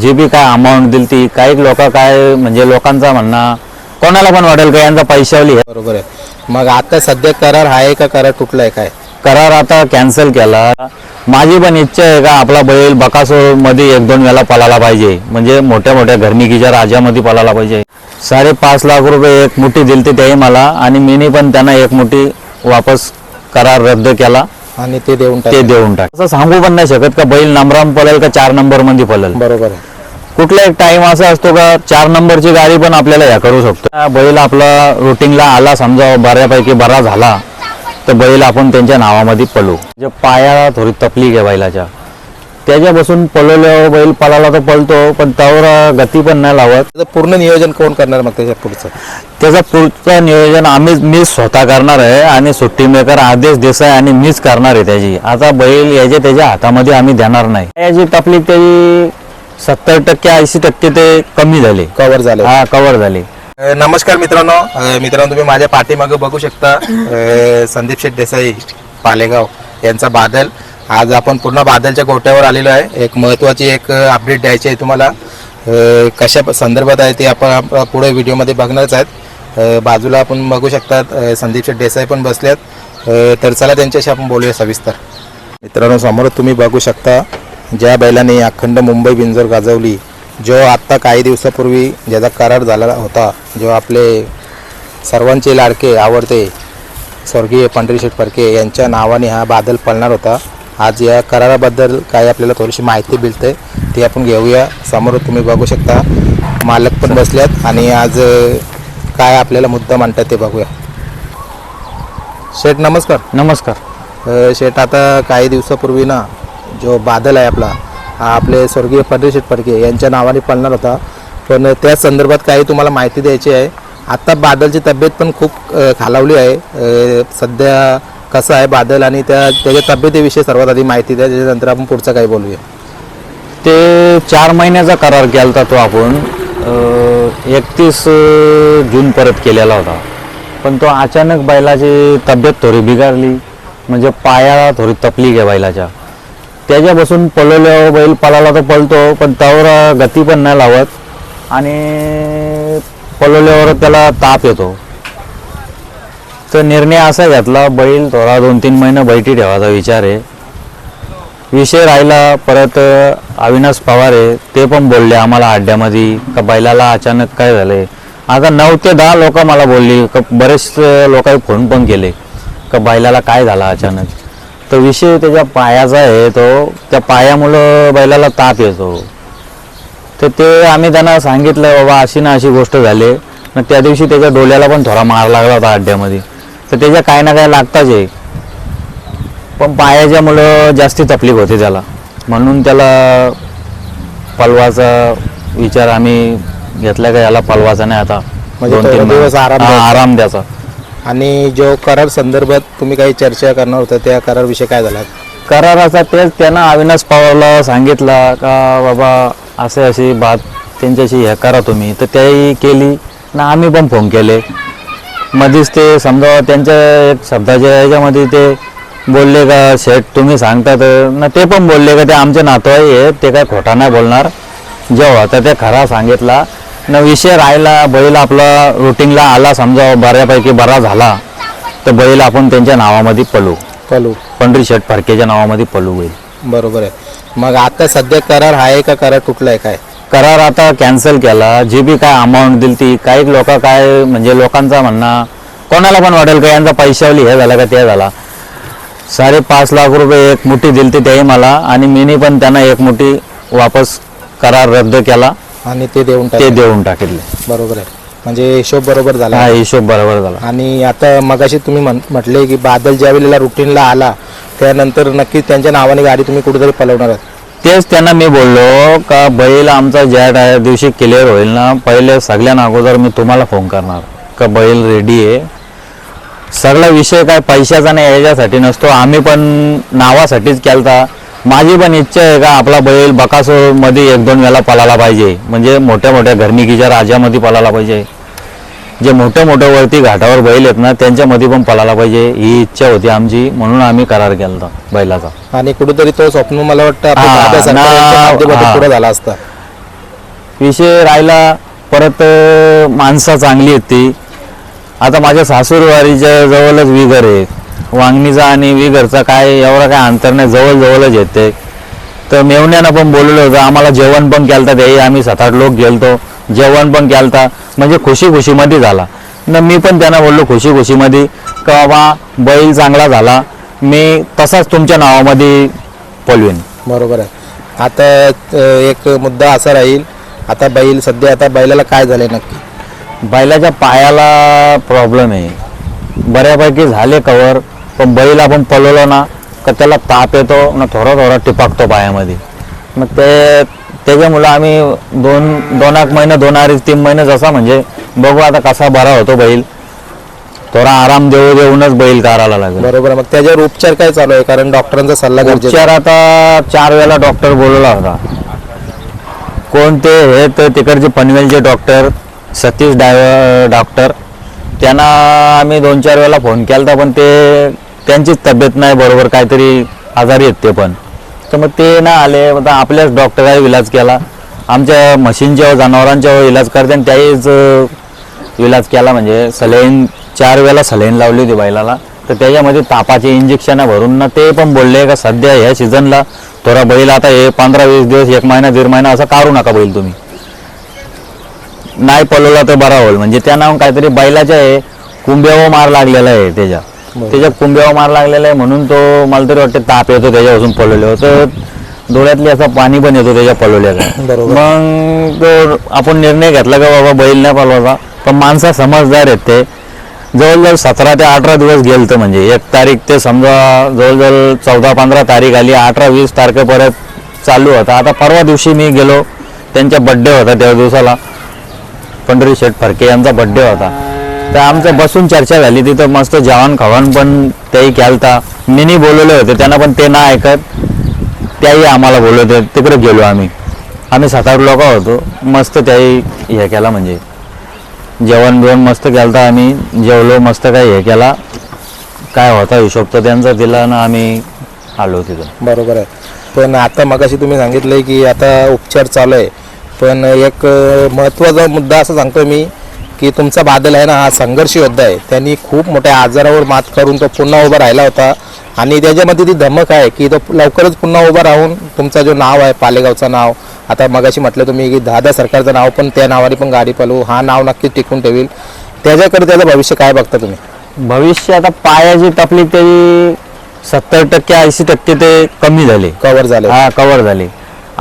जे बी काय अमाऊंट दिली ती काही लोक काय म्हणजे लोकांचा म्हणणं कोणाला पण वाटेल का यांचा पैशावली आहे बरोबर आहे. मग आता सध्या करार आहे का करार तुटलाय काय? करार आता कॅन्सल केला. माझी पण इच्छा आहे का आपला बैल बकासूरमध्ये एक दोन वेळा पळाला पाहिजे. म्हणजे मोठ्या मोठ्या घरनिकीच्या राज्यामध्ये पळाला पाहिजे. साडेपाच लाख रुपये एक मुठी दिलते त्याही मला आणि मीनी पण त्यांना एक मुठी वापस करार रद्द केला. आणि ते देऊन ते टाक देऊन टाक. असं सांगू पण नाही शकत का बैल नंबराम पळेल का चार नंबरमध्ये पळेल. बरोबर आहे. कुठला एक टाइम असा असतो का चार नंबरची गाडी पण आपल्याला ह्या करू शकतो. बैल आपला रुटीनला आला समजा बऱ्यापैकी बरा झाला तर बैल आपण त्यांच्या नावामध्ये पळू. जे पाया थोडी तपली घ्या बैलाच्या. त्याच्यापासून पळवल्यावर बैल पळाला तर पळतो पण त्यावर गती पण नाही लावत. त्याचं पूर्ण नियोजन कोण करणार मग त्याच्या पुढचं? त्याचं पुढचं नियोजन आम्ही मी स्वतः करणार आहे आणि सुट्टी मेकर आदेश देसाई आणि मीच करणार आहे त्याची. आता बैल याच्या त्याच्या हातामध्ये आम्ही देणार नाही. याची तकलीफ त्याची सत्तर टक्के ऐंशी टक्के ते कमी झाले. कव्हर झालं. हा कव्हर झाले. अ, नमस्कार मित्रांनो. अ, मित्रांनो तुम्ही माझ्या पाठीमागे बघू शकता. अ, संदीप शेठ देसाई पालेगाव यांचा बादल. आज आपण पूर्ण बादलच्या गोट्यावर आलेलो आहे. एक महत्वाची एक अपडेट द्यायची आहे तुम्हाला. अ, कशा प- संदर्भात आहे ते आपण आप- पुढे व्हिडिओमध्ये बघणारच आहेत. अ, बाजूला आपण बघू शकतात. अ, संदीप शेठ देसाई पण बसल्यात अ, तर चला त्यांच्याशी आपण बोलूया सविस्तर. मित्रांनो समोर तुम्ही बघू शकता. ज्या बैलाने अखंड मुंबई बिंजोर गाजवली जो आत्ता काही दिवसापूर्वी ज्याचा करार झाला होता जो आपले सर्वांचे लाडके आवडते स्वर्गीय पंढरीशेठ फडके यांच्या नावाने हा बादल पळणार होता. आज या कराराबद्दल काही आपल्याला थोडीशी माहिती मिळते ती आपण घेऊया. समोर तुम्ही बघू शकता मालक पण बसल्यात आणि आज काय आपल्याला मुद्दा मांडतात ते बघूया. शेठ नमस्कार. नमस्कार. शेठ आता काही दिवसापूर्वी ना जो बादल आहे आपला हा आपले स्वर्गीय पंढरीशेठ फडके यांच्या नावाने पळणार होता. पण त्या संदर्भात काही तुम्हाला माहिती द्यायची आहे. आत्ता बादलची तब्येत पण खूप खालावली आहे. सध्या कसं आहे बादल आणि त्या त्याच्या तब्येतीविषयी सर्वात आधी माहिती द्या. त्याच्यानंतर आपण पुढचं काही बोलूया. ते चार महिन्याचा करार केला होता तो आपण. एकतीस जून परत केलेला होता. पण तो अचानक बैलाची तब्येत थोडी बिघडली. म्हणजे पाया थोडी तपली घ्या बैलाच्या. त्याच्यापासून पळवल्यावर बैल पळाला तर पळतो पण त्यावर गती पण नाही लावत. आणि पळवल्यावर त्याला ताप येतो. तर निर्णय असा घेतला बैल थोडा दोन तीन महिने बैठी ठेवायचा विचार आहे. विषय राहिला परत अविनाश पवार आहे ते पण बोलले आम्हाला अड्ड्यामध्ये का बैलाला अचानक काय झालंय? आता नऊ ते दहा लोक मला बोलली का बरेच लोकांनी फोन पण केले का बैलाला काय झालं अचानक? तर विषय त्याच्या पायाचा आहे तो त्या पायामुळं बैलाला ताप येतो. तर ते आम्ही त्यांना सांगितलं बाबा अशी ना अशी गोष्ट झाली मग त्या दिवशी त्याच्या डोल्याला पण थोडा मार लागला होता अड्ड्यामध्ये. तर त्याच्या काय ना काय लागताच आहे. पण पायाच्या मुलं जास्ती तकलीफ होते त्याला. म्हणून त्याला पलवाचा विचार आम्ही घेतला का याला पलवाचा नाही आता. म्हणजे दोन तीन. आराम द्यायचा. आणि जो करार संदर्भात तुम्ही काही चर्चा करणार होता त्या करारविषयी काय झाला? कराराचा तेच त्यांना अविनाश पवारला सांगितला का बाबा असे अशी बात त्यांच्याशी हे करा तुम्ही. तर त्याही केली ना आम्ही पण फोन केले. मध्येच ते समजा त्यांच्या एक शब्दाच्या याच्यामध्ये ते बोलले का शेठ तुम्ही सांगता तर. ना ते पण बोलले का ते आमचे नातवाई आहेत ते काय खोटा नाही बोलणार. जेव्हा तर ते खरा सांगितला. ना विषय राहिला बैल आपला रुटीनला आला समजा बऱ्यापैकी बरा झाला तर बैल आपण त्यांच्या नावामध्ये पळू. पलू पंढरी शेठ फडकेच्या नावामध्ये पळू होईल बरोबर आहे. मग आता सध्या करार आहे का? करार तुटलाय काय? करार आता कॅन्सल केला. जे बी काय अमाऊंट दिली ती काही लोक काय म्हणजे लोकांचा म्हणणं कोणाला पण वाटेल का? यांचा पैशावली हे झालं का ते झाला. साडेपाच लाख रुपये एक मुठी दिली ती त्याही मला आणि मीनी पण त्यांना एक मुठी वापस करार रद्द केला. आणि ते देऊन ते देऊन टाकले. बरोबर आहे. म्हणजे हिशोब बरोबर झाला. हा हिशोब बरोबर झाला. आणि आता मगाशी तुम्ही म्हण- म्हटले की बादल ज्या वेळेला रुटीनला आला त्यानंतर नक्कीच त्यांच्या नावाने गाडी तुम्ही कुठेतरी पलवणार आहात? तेच त्यांना मी बोललो का बैल आमचा ज्या डाय- दिवशी क्लिअर होईल ना पहिले सगळ्यांना अगोदर मी तुम्हाला फोन करणार. का बैल रेडी आहे? सगळा विषय काय पैशाचा नाही याच्यासाठी नसतो. आम्ही पण नावासाठीच केलता. माझी पण इच्छा आहे का आपला बैल बकासूरमध्ये एक दोन वेळा पळाला पाहिजे. म्हणजे मोठ्या मोठ्या घरनिकीच्या राज्यामध्ये पळाला पाहिजे. जे मोठ्या मोठ्या वरती घाटावर बैल आहेत ना त्यांच्यामध्ये पण पळाला पाहिजे. ही इच्छा होती आमची म्हणून आम्ही करार केला बैलाचा. आणि कुठेतरी तो स्वप्न मला वाटतं आपल्या हा, दादा सरकार ना- यांच्या माध्यमातून हा. पुढे झाला असता. विषय राहिला परत अं, माणसं चांगली आहेत ती. आता माझ्या सासूरवाडीच्या जवळच विगर आहे वांगणीचा आणि विगरचा काय एवढा काय अंतर नाही जवळ जवळच येते तर मेवण्यानं पण बोलवलं होतं आम्हाला जेवण पण केलं त्याही आम्ही सात आठ लोक गेलतो जेवण पण केलता म्हणजे खुशी खुशीमध्ये झाला. न मी पण त्यांना बोललो खुशी खुशीमध्ये का बाबा बैल चांगला झाला मी तसाच तुमच्या नावामध्ये पलवीन बरोबर आहे. आता एक मुद्दा असा राहील आता बैल सध्या आता बैलाला काय झालंय नक्की? बैलाच्या पायाला प्रॉब्लेम आहे. बऱ्यापैकी झाले कवर पण बैल आपण पळवलो ना का त्याला ताप येतो ना थोडा थोडा टिपाकतो पायामध्ये. मग ते त्याच्यामुळं आम्ही दोन दोन एक महिने दोन अडीच तीन महिने जसा म्हणजे बघू आता कसा बरा होतो बैल. थोडा आराम देऊ देऊनच बैल करायला लागेल. बरोबर. मग त्याच्यावर उपचार काय चालू आहे? कारण डॉक्टरांचा सल्ला उपचार आता चार वेळा डॉक्टर बोलवला होता. कोण ते हे तर तिकडचे पनवेलचे डॉक्टर सतीश डाय डॉक्टर त्यांना आम्ही दोन चार वेळा फोन केला पण ते त्यांचीच तब्येत नाही बरोबर काहीतरी आजारी आहेत ते पण. तर मग ते ना आले मग आपल्याच डॉक्टरांनी इलाज केला. आमच्या म्हशींच्या जनावरांच्या इलाज करते आणि त्याहीच इलाज केला. म्हणजे सलाईन चार वेळा सलाईन लावली होती बैलाला. तर त्याच्यामध्ये तापाचे इंजेक्शन भरून ना ते पण बोलले का सध्या ह्या सीझनला थोडा बैल आता हे पंधरा वीस दिवस एक महिना दीड महिना असा काढू नका बैल तुम्ही. नाही पळवला तर बरा होईल. म्हणजे त्या नाव काहीतरी बैलाच्या आहे कुंभ्यावर मार लागलेला आहे त्याच्या. त्याच्या कुंभ्यावर मार लागलेला आहे म्हणून तो मला तरी वाटतं ताप येतो त्याच्यापासून पळवले होतं डोळ्यातले असं पाणी पण येतो त्याच्या पळवल्याचा. मग तो आपण निर्णय घेतला का बाबा बैल नाही पळवायचा? पण माणसं समजदार आहेत ते. जवळजवळ सतरा ते अठरा दिवस गेलतं म्हणजे. एक तारीख ते समजा जवळजवळ चौदा पंधरा तारीख आली. अठरा वीस तारखेपर्यंत चालू होता. आता परवा दिवशी मी गेलो. त्यांच्या बड्डे होता त्या दिवसाला. पंढरी शेठ फडके यांचा बड्डे होता. तर आमचं बसून चर्चा झाली तिथं मस्त जेवण खावण पण तेही केलता. मीनी बोलवले होते त्यांना पण ते ना ऐकत त्याही आम्हाला बोलवते तिकडे गेलो आम्ही. आम्ही सात आठ लोक होतो मस्त त्याही हे केला म्हणजे. जेवण बिवण मस्त केलता आम्ही जेवलो मस्त काय हे केला. काय होता हिशोब तर त्यांचा दिला ना आम्ही आलो तिथं. बरोबर आहे. पण आता मगाशी तुम्ही सांगितलं की आता उपचार चालू आहे. पण एक महत्त्वाचा मुद्दा असं सांगतो मी की तुमचा बादल आहे ना हा संघर्ष योद्धा आहे. त्यांनी खूप मोठ्या आजारावर मात करून तो पुन्हा उभा राहिला होता. आणि त्याच्यामध्ये ती धमक आहे की तो लवकरच पुन्हा उभा राहून तुमचा जो नाव आहे पालेगावचं नाव आता मगाशी म्हटलं तुम्ही की दादा सरकारचं नाव पण त्या नावाने पण गाडी पळवू हा नाव नक्कीच टिकून ठेवील. त्याच्याकडे त्याचं भविष्य काय बघता तुम्ही? भविष्य आता पायाची तकलीफ तरी सत्तर टक्के ऐंशी टक्के ते कमी झाले. कव्हर झालं. हा कव्हर झाले.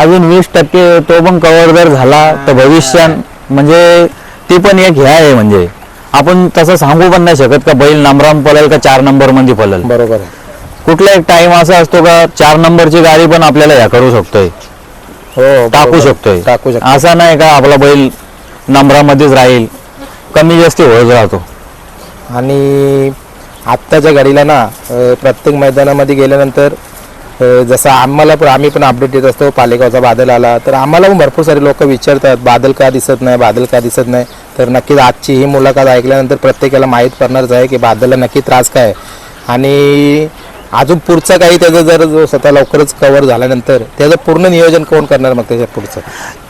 अजून वीस टक्के तो पण कव्हर जर झाला तर भविष्यात म्हणजे ती पण एक हे आहे म्हणजे. आपण तसं सांगू पण नाही शकत का बैल नंबराम पळेल का चार नंबरमध्ये पळेल. बरोबर आहे. कुठला एक टाइम असा असतो का चार नंबरची गाडी पण आपल्याला ह्या करू शकतोय. हो टाकू. शकतोय. टाकू शकतो असा नाही का आपला बैल नंबरामध्येच राहील. कमी जास्ती होत राहतो. आणि आत्ताच्या घडीला ना प्रत्येक मैदानामध्ये गेल्यानंतर जसं आम्हाला पण आम्ही पण अपडेट देत असतो पालेगावचा बादल आला तर आम्हाला पण भरपूर सारे लोक विचारतात बादल का दिसत नाही बादल का दिसत नाही तर नक्कीच आजची ही मुलाखत ऐकल्यानंतर प्रत्येकाला माहीत पडणारच आहे की बादलला नक्की त्रास काय आहे. आणि अजून पुढचं काही त्याचं जर जो स्वतः लवकरच कव्हर झाल्यानंतर त्याचं पूर्ण नियोजन कोण करणार मग त्याच्या पुढचं?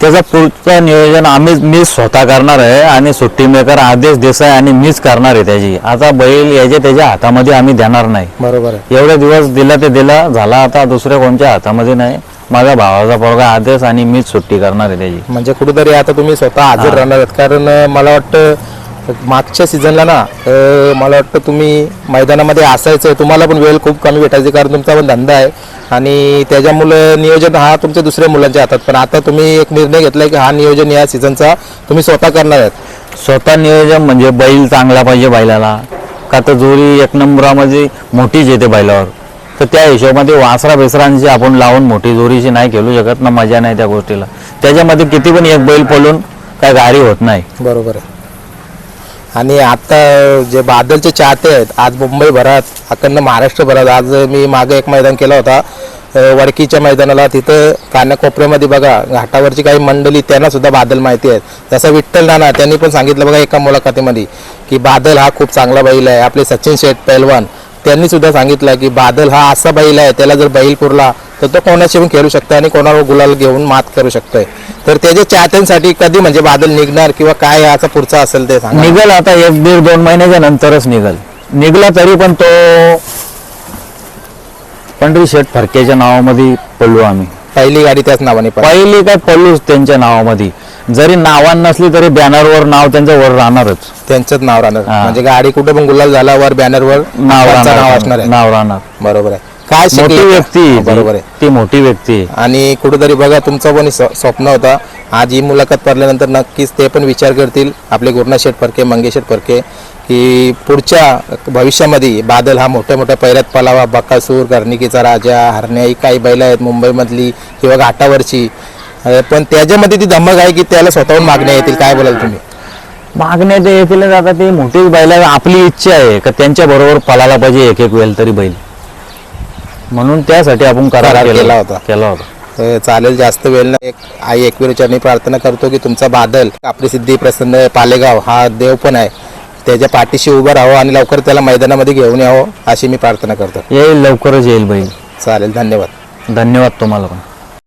त्याचं पुढचं नियोजन आम्ही मी स्वतः करणार आहे आणि सुट्टी मेकर आदेश देसाई आणि मीच करणार आहे त्याची. आता बैल याच्या त्याच्या हातामध्ये आम्ही देणार नाही. बरोबर आहे. एवढे दिवस दिला ते दिला झाला आता दुसऱ्या कोणत्या हातामध्ये नाही. माझ्या भावाचा पोरगा आदेश आणि मीच सुट्टी करणार आहे त्याची. म्हणजे कुठेतरी आता तुम्ही स्वतः हजर राहणार आहेत. कारण मला वाटतं मागच्या सीझनला ना मला वाटतं तुम्ही मैदानामध्ये असायचं. तुम्हाला पण वेळ खूप कमी भेटायची कारण तुमचा पण धंदा आहे. आणि त्याच्यामुळं नियोजन हा तुमच्या दुसऱ्या मुलांच्या हातात. पण आता तुम्ही एक निर्णय घेतलाय की हा नियोजन या सीझनचा तुम्ही स्वतः करणार आहेत. स्वतः नियोजन म्हणजे बैल चांगला पाहिजे बैलाला. का तर जोरी एक नंबरामध्ये मोठीच येते बैलावर. तर त्या हिशोबामध्ये वासरा बेसरांची आपण लावून मोठी जोरीची नाही खेळू शकत ना मजा नाही त्या गोष्टीला. त्याच्यामध्ये किती पण एक बैल पळून काय गाडी होत नाही. बरोबर आहे. आणि आता जे बादलचे चाहते आहेत आज मुंबईभरात अखंड महाराष्ट्रभरात आज मी मागे एक मैदान केला होता वडकीच्या मैदानाला तिथं कानाकोपऱ्यामध्ये बघा घाटावरची काही मंडळी त्यांना सुद्धा बादल माहिती आहेत. जसं विठ्ठल नाना त्यांनी पण सांगितलं बघा एका मुलाखतीमध्ये की बादल हा खूप चांगला बैल आहे. आपले सचिन शेठ पैलवान त्यांनी सुद्धा सांगितलं की बादल हा असा बैल आहे त्याला जर बैल पुरला तर तो कोणाशी पण खेळू शकतो आणि कोणावर गुलाल घेऊन मात करू शकतोय. तर त्याच्या चाहत्यांसाठी कधी म्हणजे बादल निघणार किंवा काय याचा पुढचा असेल ते सांगा. निघल आता एक दीड दोन महिन्याच्या नंतरच निघल. निघला तरी पण तो पंढरी शेठ फरकेच्या नावामध्ये पडलो आम्ही. पहिली गाडी त्याच नावाने पहिली काय पडलोच त्यांच्या नावामध्ये. जरी नावान नसली तरी बॅनरवर नाव त्यांचं वर राहणारच. त्यांचंच नाव राहणार. हा. म्हणजे गाडी कुठे पण गुलाल झाला वर बॅनरवर नाव नाव असणार राहणार आहे. नाव राहणार. बरोबर आहे. काय मोठी शिकले? व्यक्ती आहे ती. बरोबर आहे. ती मोठी व्यक्ती आहे. आणि कुठेतरी बघा तुमचं पण स्व- स्वप्न होता. आज ही मुलाखत पडल्यानंतर नक्कीच ते पण विचार करतील. आपले गुरुनाथ शेठ फरके मंगेश शेठ फरके की पुढच्या भविष्यामध्ये बादल हा मोठ्या मोठ्या पैऱ्यात पलावा. बकासूर गर्निकीचा राजा हरण्या ही काही बैल आहेत मुंबईमधली किंवा घाटावरची. अं, पण त्याच्यामध्ये ती धमक आहे की त्याला स्वतःहून मागण्या येतील. काय बोलाल तुम्ही? मागण्या ते येतील आता ते मोठी बैल आपली इच्छा आहे का त्यांच्या बरोबर पळायला पाहिजे एक एक वेळ तरी बैल? म्हणून त्यासाठी आपण करार केला होता. केला होता. चालेल जास्त वेळ नाही. एक आई एकविरचरणी प्रार्थना करतो की तुमचा बादल आपली सिद्धी प्रसन्न पालेगाव हा देव पण आहे. त्याच्या पाठीशी उभं राहावं आणि लवकर त्याला मैदानामध्ये घेऊन यावं अशी मी प्रार्थना करतो. येईल लवकरच येईल बैल चालेल धन्यवाद. धन्यवाद तुम्हाला पण.